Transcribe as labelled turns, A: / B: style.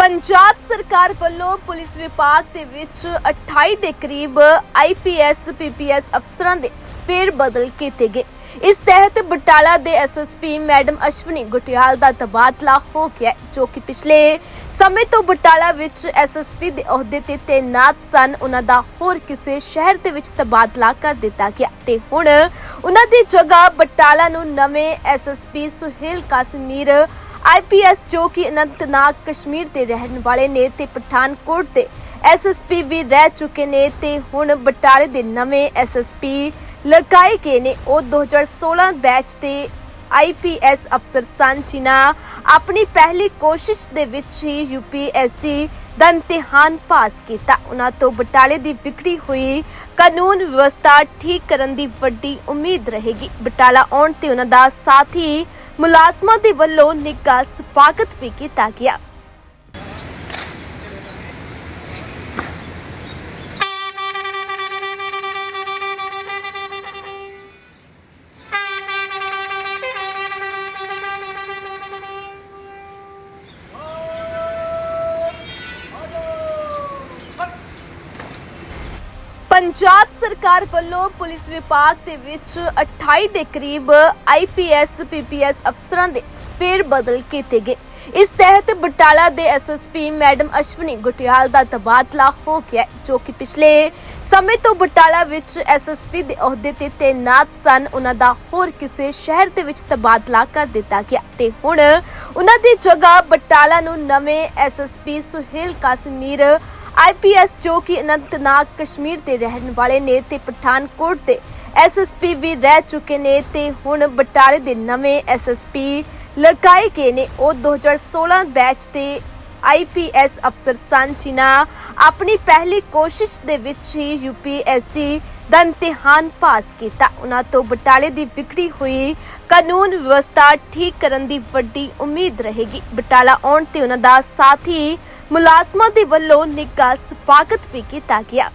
A: ਪੰਜਾਬ ਸਰਕਾਰ ਵੱਲੋਂ ਪੁਲਿਸ ਵਿਭਾਗ ਦੇ ਵਿੱਚ 28 ਦੇ ਕਰੀਬ ਆਈਪੀਐਸ ਪੀਪੀਐਸ ਅਫਸਰਾਂ ਦੇ ਫੇਰ ਬਦਲ ਕੀਤੇ ਗਏ। ਇਸ ਤਹਿਤ ਬਟਾਲਾ ਦੇ ਐਸਐਸਪੀ ਮੈਡਮ ਅਸ਼ਵਨੀ ਗੁਟਿਆਲ ਦਾ ਤਬਾਦਲਾ ਹੋ ਗਿਆ ਜੋ ਕਿ ਪਿਛਲੇ ਸਮੇਂ ਤੋਂ ਬਟਾਲਾ ਵਿੱਚ ਐਸਐਸਪੀ ਦੇ ਅਹੁਦੇ ਤੇ ਤੈਨਾਤ ਸਨ। ਉਹਨਾਂ ਦਾ ਹੋਰ ਕਿਸੇ ਸ਼ਹਿਰ ਦੇ ਵਿੱਚ ਤਬਾਦਲਾ ਕਰ ਦਿੱਤਾ ਗਿਆ ਤੇ ਹੁਣ ਉਹਨਾਂ ਦੀ ਜਗ੍ਹਾ ਬਟਾਲਾ ਨੂੰ ਨਵੇਂ ਐਸਐਸਪੀ ਸੁਹੇਲ ਕਾਸ਼ਮੀਰ ਆਈਪੀਐਸ ਜੋ ਕਿ ਅਨੰਤਨਾਗ ਕਸ਼ਮੀਰ ਦੇ ਰਹਿਣ ਵਾਲੇ ਨੇ ਤੇ ਪਠਾਨਕੋਟ ਦੇ ਐਸਐਸਪੀ ਵੀ ਰਹਿ ਚੁੱਕੇ ਨੇ ਤੇ ਹੁਣ ਬਟਾਲੇ ਦੇ ਨਵੇਂ ਐਸਐਸਪੀ ਲਗਾਏ ਗਏ ਨੇ। ਉਹ 2016 ਬੈਚ ਦੇ ਆਈਪੀਐਸ ਅਫਸਰ ਸਨ, ਜਿਨ੍ਹਾਂ ਆਪਣੀ ਪਹਿਲੀ ਕੋਸ਼ਿਸ਼ ਦੇ ਵਿੱਚ ਹੀ ਯੂਪੀਐਸਸੀ ਦਾ ਇਮਤਿਹਾਨ ਪਾਸ ਕੀਤਾ। ਉਹਨਾਂ ਤੋਂ ਬਟਾਲੇ ਦੀ ਵਿਗੜੀ ਹੋਈ ਕਾਨੂੰਨ ਵਿਵਸਥਾ ਠੀਕ ਕਰਨ ਦੀ ਵੱਡੀ ਉਮੀਦ ਰਹੇਗੀ। ਬਟਾਲਾ ਆਉਣ ਤੇ ਉਹਨਾਂ ਦਾ ਸਾਥੀ ਮੁਲਾਜ਼ਮਾਂ ਦੇ ਵੱਲੋਂ ਨਿੱਘਾ ਸਵਾਗਤ ਵੀ ਕੀਤਾ ਗਿਆ। ਪੰਜਾਬ ਸਰਕਾਰ ਵੱਲੋਂ ਪੁਲਿਸ ਵਿਭਾਗ ਦੇ ਵਿੱਚ 28 ਦੇ ਕਰੀਬ ਆਈਪੀਐਸ ਪੀਪੀਐਸ ਅਫਸਰਾਂ ਦੇ ਫੇਰ ਬਦਲ ਕੀਤੇ ਗਏ। ਇਸ ਤਹਿਤ ਬਟਾਲਾ ਦੇ ਐਸਐਸਪੀ ਮੈਡਮ ਅਸ਼ਵਨੀ ਗੁਟਿਆਲ ਦਾ ਤਬਾਦਲਾ ਹੋ ਗਿਆ ਜੋ ਕਿ ਪਿਛਲੇ ਸਮੇਂ ਤੋਂ ਬਟਾਲਾ ਵਿੱਚ ਐਸਐਸਪੀ ਦੇ ਅਹੁਦੇ ਤੇ ਤੈਨਾਤ ਸਨ। ਉਹਨਾਂ ਦਾ ਹੋਰ ਕਿਸੇ ਸ਼ਹਿਰ ਦੇ ਵਿੱਚ ਤਬਾਦਲਾ ਕਰ ਦਿੱਤਾ ਗਿਆ ਤੇ ਹੁਣ ਉਹਨਾਂ ਦੀ ਜਗ੍ਹਾ ਬਟਾਲਾ ਨੂੰ ਨਵੇਂ ਐਸਐਸਪੀ ਸੁਹੇਲ ਕਾਸ਼ਮੀਰ ਆਈਪੀਐਸ ਜੋ ਕਿ ਅਨੰਤਨਾਗ ਕਸ਼ਮੀਰ ਦੇ ਰਹਿਣ ਵਾਲੇ ਨੇ ਤੇ ਪਠਾਨਕੋਟ ਦੇ ਐਸਐਸਪੀ ਵੀ ਰਹਿ ਚੁੱਕੇ ਨੇ ਤੇ ਹੁਣ ਬਟਾਲੇ ਦੇ ਨਵੇਂ ਐਸਐਸਪੀ ਲਗਾਏ ਗਏ ਨੇ। ਉਹ 2016 ਬੈਚ ਦੇ ਆਈਪੀਐਸ ਅਫਸਰ ਸਨ, ਜਿਨ੍ਹਾਂ ਆਪਣੀ ਪਹਿਲੀ ਕੋਸ਼ਿਸ਼ ਦੇ ਵਿੱਚ ਹੀ ਯੂਪੀਐਸਸੀ ਦਾ ਇਮਤਿਹਾਨ ਪਾਸ ਕੀਤਾ। ਉਹਨਾਂ ਤੋਂ ਬਟਾਲੇ ਦੀ ਵਿਗੜੀ ਹੋਈ ਕਾਨੂੰਨ ਵਿਵਸਥਾ ਠੀਕ ਕਰਨ ਦੀ ਵੱਡੀ ਉਮੀਦ ਰਹੇਗੀ। ਬਟਾਲਾ ਆਉਣ ਤੇ ਉਹਨਾਂ ਦਾ ਸਾਥੀ ਮੁਲਾਜ਼ਮਾਂ ਦੇ ਵੱਲੋਂ ਨਿੱਘਾ ਸਵਾਗਤ ਵੀ ਕੀਤਾ ਗਿਆ।